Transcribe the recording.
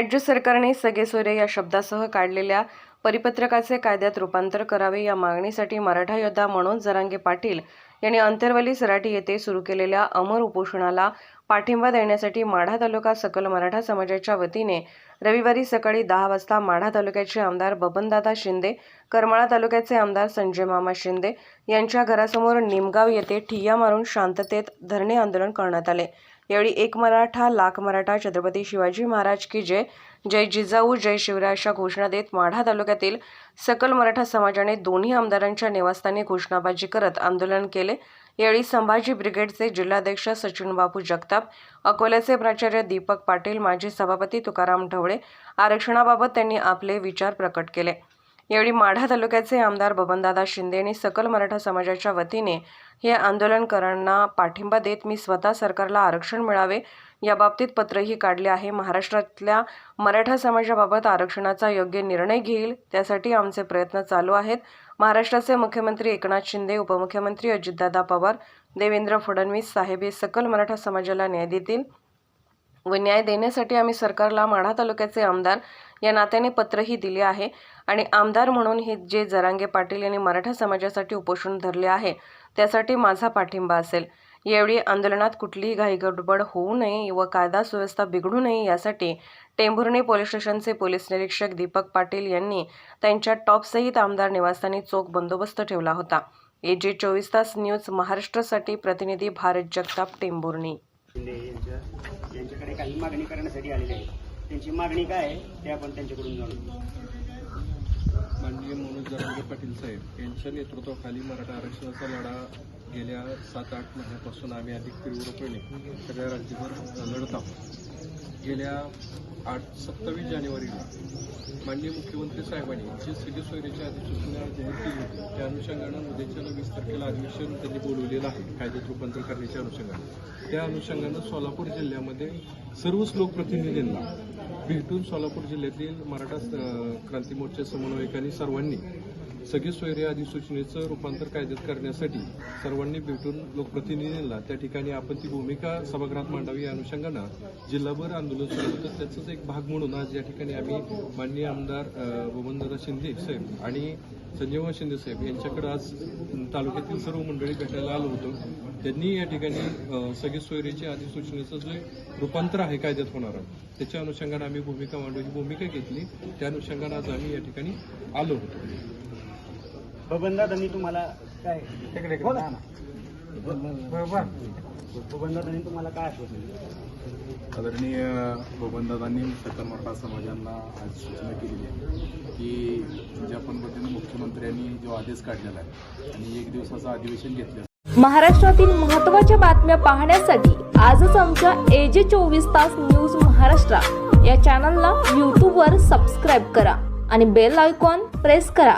राज्य सरकारने सगेसोरे या शब्दासह काढलेल्या परिपत्रकाचे कायद्यात रूपांतर करावे या मागणीसाठी मराठा योद्धा मनोज जरांगे पाटील यांनी अंतरवली सराटी येथे सुरू केलेल्या अमर उपोषणाला पाठिंबा देण्यासाठी माढा तालुका सकल मराठा समाजाच्या वतीने रविवारी सकाळी दहा वाजता माढा तालुक्याचे आमदार बबनदादा शिंदे करमाळा तालुक्याचे आमदार संजय मामा शिंदे यांच्या घरासमोर निमगाव येथे ठिय्या मारून शांततेत धरणे आंदोलन करण्यात आले. यावेळी एक मराठा लाख मराठा छत्रपती शिवाजी महाराज की जय जय जिजाऊ जय शिवराय अशा घोषणा देत माढा तालुक्यातील सकल मराठा समाजाने दोन्ही आमदारांच्या निवासस्थानी घोषणाबाजी करत आंदोलन केले. यावेळी संभाजी ब्रिगेडचे जिल्हाध्यक्ष सचिन बापू जगताप अकोल्याचे प्राचार्य दीपक पाटील माजी सभापती तुकाराम ढवळे आरक्षणाबाबत त्यांनी आपले विचार प्रकट केले. यावेळी माढा तालुक्याचे आमदार बबनदादा शिंदे यांनी सकल मराठा समाजाच्या वतीने हे आंदोलनकरांना पाठिंबा देत मी स्वतः सरकारला आरक्षण मिळावे याबाबतीत पत्रही काढले आहे. महाराष्ट्रातल्या मराठा समाजाबाबत आरक्षणाचा योग्य निर्णय घेईल त्यासाठी आमचे प्रयत्न चालू आहेत. महाराष्ट्राचे मुख्यमंत्री एकनाथ शिंदे उपमुख्यमंत्री अजितदादा पवार देवेंद्र फडणवीस साहेब हे सकल मराठा समाजाला न्याय देतील. व न्याय देण्यासाठी आम्ही सरकारला माढा तालुक्याचे आमदार या नात्याने पत्रही दिले आहे. आणि आमदार म्हणून हे जे जरांगे पाटील यांनी मराठा समाजासाठी उपोषण धरले आहे त्यासाठी माझा पाठिंबा असेल. यावेळी आंदोलनात कुठलीही घाईगडबड होऊ नये व कायदा सुव्यवस्था बिघडू नये यासाठी टेंभुर्णी पोलीस स्टेशनचे पोलीस निरीक्षक दीपक पाटील यांनी त्यांच्या टॉपसहित आमदार निवासस्थानी चोख बंदोबस्त ठेवला होता. ए जे चोवीस तास न्यूज महाराष्ट्रासाठी प्रतिनिधी भारत जगताप टेंभुर्णी. काही मागणी करण्यासाठी आलेले आहेत. त्यांची मागणी काय आहे ते आपण त्यांच्याकडून जाणून माननीय मनोज जरांगे पाटील साहेब यांच्या नेतृत्वाखाली मराठा आरक्षणाचा लढा गेल्या सात आठ महिन्यापासून आम्ही अधिक तीव्रपणे सगळ्या राज्यभर लढत आहोत. गेल्या आठ सत्तावीस जानेवारीला माननीय मुख्यमंत्री साहेबांनी जी सिटी सोयरीच्या अधिसूचना जाहीर केली होती त्या अनुषंगानं उद्याच्या वीस तारखेला अधिवेशन त्यांनी बोलवलेलं आहे कायद्यात रूपांतर करण्याच्या अनुषंगानं. त्या अनुषंगानं सोलापूर जिल्ह्यामध्ये सर्वच लोकप्रतिनिधींना भेटून सोलापूर जिल्ह्यातील मराठा क्रांती मोर्चा समन्वयकांनी सर्वांनी सगळी सोयरे अधिसूचनेचं रूपांतर कायद्यात करण्यासाठी सर्वांनी भेटून लोकप्रतिनिधींना त्या ठिकाणी आपण ती भूमिका सभागृहात मांडावी या अनुषंगानं जिल्हाभर आंदोलन सुरू होतं. त्याचाच एक भाग म्हणून आज या ठिकाणी आम्ही माननीय आमदार अं, बबनदादा शिंदे साहेब आणि संजयवा शिंदे साहेब यांच्याकडे आज तालुक्यातील सर्व मंडळी भेटायला आलो होतो. त्यांनी या ठिकाणी सगळी सोयरीची अधिसूचनेचं जे रूपांतर आहे कायद्यात होणार त्याच्या अनुषंगानं आम्ही भूमिका मांडू. ही भूमिका घेतली. त्या अनुषंगानं आज आम्ही या ठिकाणी आलो होतो. बबनदादांनी तुम्हाला काय? बोला. ना. बबनदादांनी तुम्हाला काय आश्वासन दिलं? आदरणीय बबनदादांनी सकल मराठा समाजांना आज सूचना केलेली आहे की ज्या पद्धतीनं मुख्यमंत्र्यांनी जो आदेश काढलेला आहे आणि एक दिवसाचं अधिवेशन घेतलं महाराष्ट्रातील महत्त्वाच्या बातम्या पाहण्यासाठी आजच आमच्या एजे चोवीस तास न्यूज महाराष्ट्र या चॅनलला यूट्यूबवर सबस्क्राईब करा आणि बेल आयकॉन प्रेस करा.